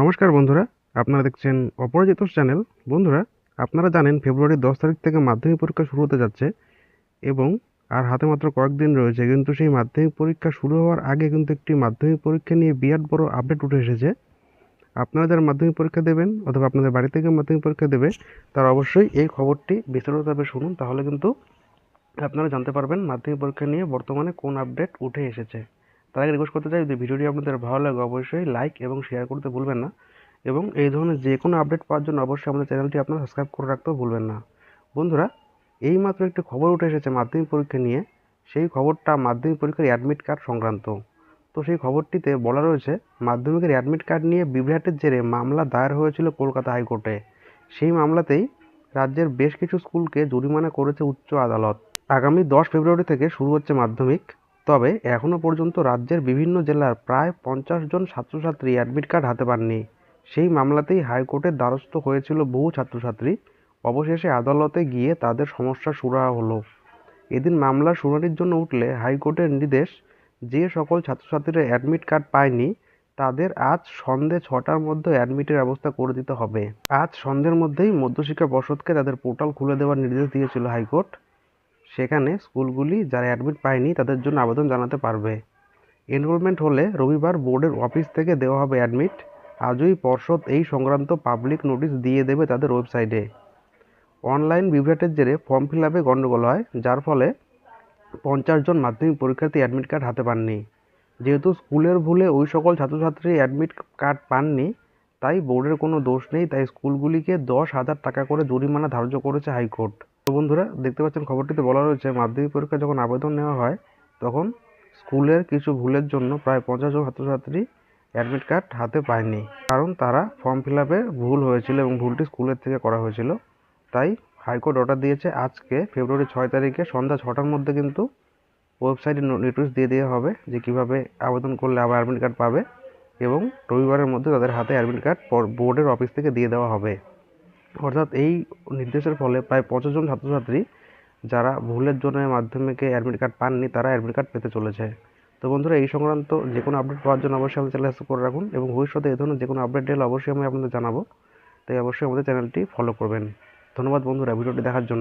নমস্কার বন্ধুরা, আপনারা দেখছেন অপরাজিত চ্যানেল। বন্ধুরা, আপনারা জানেন ফেব্রুয়ারির দশ তারিখ থেকে মাধ্যমিক পরীক্ষা শুরু হতে যাচ্ছে এবং আর হাতে মাত্র কয়েকদিন রয়েছে, কিন্তু সেই মাধ্যমিক পরীক্ষা শুরু হওয়ার আগে কিন্তু একটি মাধ্যমিক পরীক্ষা নিয়ে বিরাট বড় আপডেট উঠে এসেছে। আপনারা যারা মাধ্যমিক পরীক্ষা দেবেন অথবা আপনাদের বাড়ি থেকে মাধ্যমিক পরীক্ষা দেবে, তারা অবশ্যই এই খবরটি বিস্তারিতভাবে শুনুন, তাহলে কিন্তু আপনারা জানতে পারবেন মাধ্যমিক পরীক্ষা নিয়ে বর্তমানে কোন আপডেট উঠে এসেছে। তার আগে রিকোয়েস্ট করতে চাই, যদি ভিডিওটি আপনাদের ভালো লাগে, অবশ্যই লাইক এবং শেয়ার করতে ভুলবেন না। এবং এই ধরনের যে কোনো আপডেট পাওয়ার জন্য অবশ্যই আমাদের চ্যানেলটি আপনারা সাবস্ক্রাইব করে রাখতেও ভুলবেন না। বন্ধুরা এইমাত্র একটি খবর উঠে এসেছে মাধ্যমিক পরীক্ষা নিয়ে। সেই খবরটা মাধ্যমিক পরীক্ষার অ্যাডমিট কার্ড সংক্রান্ত। তো সেই খবরটিতে বলা রয়েছে, মাধ্যমিকের অ্যাডমিট কার্ড নিয়ে বিভ্রাটের জেরে মামলা দায়ের হয়েছিল কলকাতা হাইকোর্টে। সেই মামলাতেই রাজ্যের বেশ কিছু স্কুলকে জরিমানা করেছে উচ্চ আদালত। আগামী দশ ফেব্রুয়ারি থেকে শুরু হচ্ছে মাধ্যমিক। তবে এখনও পর্যন্ত রাজ্যের বিভিন্ন জেলার প্রায় পঞ্চাশ জন ছাত্রছাত্রী অ্যাডমিট কার্ড হাতে পাননি। সেই মামলাতেই হাইকোর্টের দ্বারস্থ হয়েছিল বহু ছাত্রছাত্রী। অবশেষে আদালতে গিয়ে তাদের সমস্যা সুরাহা হলো। এদিন মামলা শুনানির জন্য উঠলে হাইকোর্টের নির্দেশ, যে সকল ছাত্রছাত্রীরা অ্যাডমিট কার্ড পায়নি, তাদের আজ সন্ধে ছটার মধ্যে অ্যাডমিটের ব্যবস্থা করে দিতে হবে। আজ সন্ধ্যের মধ্যেই মধ্যশিক্ষা পর্ষদকে তাদের পোর্টাল খুলে দেওয়ার নির্দেশ দিয়েছিল হাইকোর্ট। সেখানে স্কুলগুলি যারা অ্যাডমিট পায়নি তাদের জন্য আবেদন জানাতে পারবে। এনরোলমেন্ট হলে রবিবার বোর্ডের অফিস থেকে দেওয়া হবে অ্যাডমিট আজই পর্ষদ এই সংক্রান্ত পাবলিক নোটিশ দিয়ে দেবে তাদের ওয়েবসাইটে অনলাইন বিভ্রাটের জেরে ফর্ম ফিল আপে গণ্ডগোল হয়, যার ফলে পঞ্চাশ জন মাধ্যমিক পরীক্ষার্থী অ্যাডমিট কার্ড হাতে পাননি। যেহেতু স্কুলের ভুলে ওই সকল ছাত্রছাত্রী অ্যাডমিট কার্ড পাননি, তাই বোর্ডের কোনো দোষ নেই, তাই স্কুলগুলিকে দশ হাজার টাকা করে জরিমানা ধার্য করেছে হাইকোর্ট। তো বন্ধুরা, দেখতে পাচ্ছেন খবরটিতে বলা রয়েছে, মাধ্যমিক পরীক্ষা যখন আবেদন নেওয়া হয়, তখন স্কুলের কিছু ভুলের জন্য প্রায় পঞ্চাশ জন ছাত্রছাত্রী অ্যাডমিট কার্ড হাতে পায়নি। কারণ তারা ফর্ম ফিল ভুল হয়েছিল এবং ভুলটি স্কুলের থেকে করা হয়েছিল। তাই হাইকোর্ট অর্ডার দিয়েছে, আজকে ফেব্রুয়ারি ছয় তারিখে সন্ধ্যা ছটার মধ্যে কিন্তু ওয়েবসাইটে নোটিশ দিয়ে দেওয়া হবে যে কীভাবে আবেদন করলে আবার অ্যাডমিট কার্ড পাবে এবং রবিবারের মধ্যে তাদের হাতে অ্যাডমিট কার্ড বোর্ডের অফিস থেকে দিয়ে দেওয়া হবে। অর্থাৎ এই নির্দেশের ফলে প্রায় পঁচিশ জন ছাত্রছাত্রী যারা ভুলের জন্য মাধ্যমিকে অ্যাডমিট কার্ড পাননি, তারা অ্যাডমিট কার্ড পেতে চলেছে। তো বন্ধুরা, এই সংক্রান্ত যে কোনো আপডেট পাওয়ার জন্য অবশ্যই আমাদের চ্যানেল করে রাখুন এবং ভবিষ্যতে এই ধরনের যে কোনো আপডেট এলে অবশ্যই আমি আপনাদের জানাব। তাই অবশ্যই আমাদের চ্যানেলটি ফলো করবেন। ধন্যবাদ বন্ধুরা, ভিডিওটি দেখার জন্য।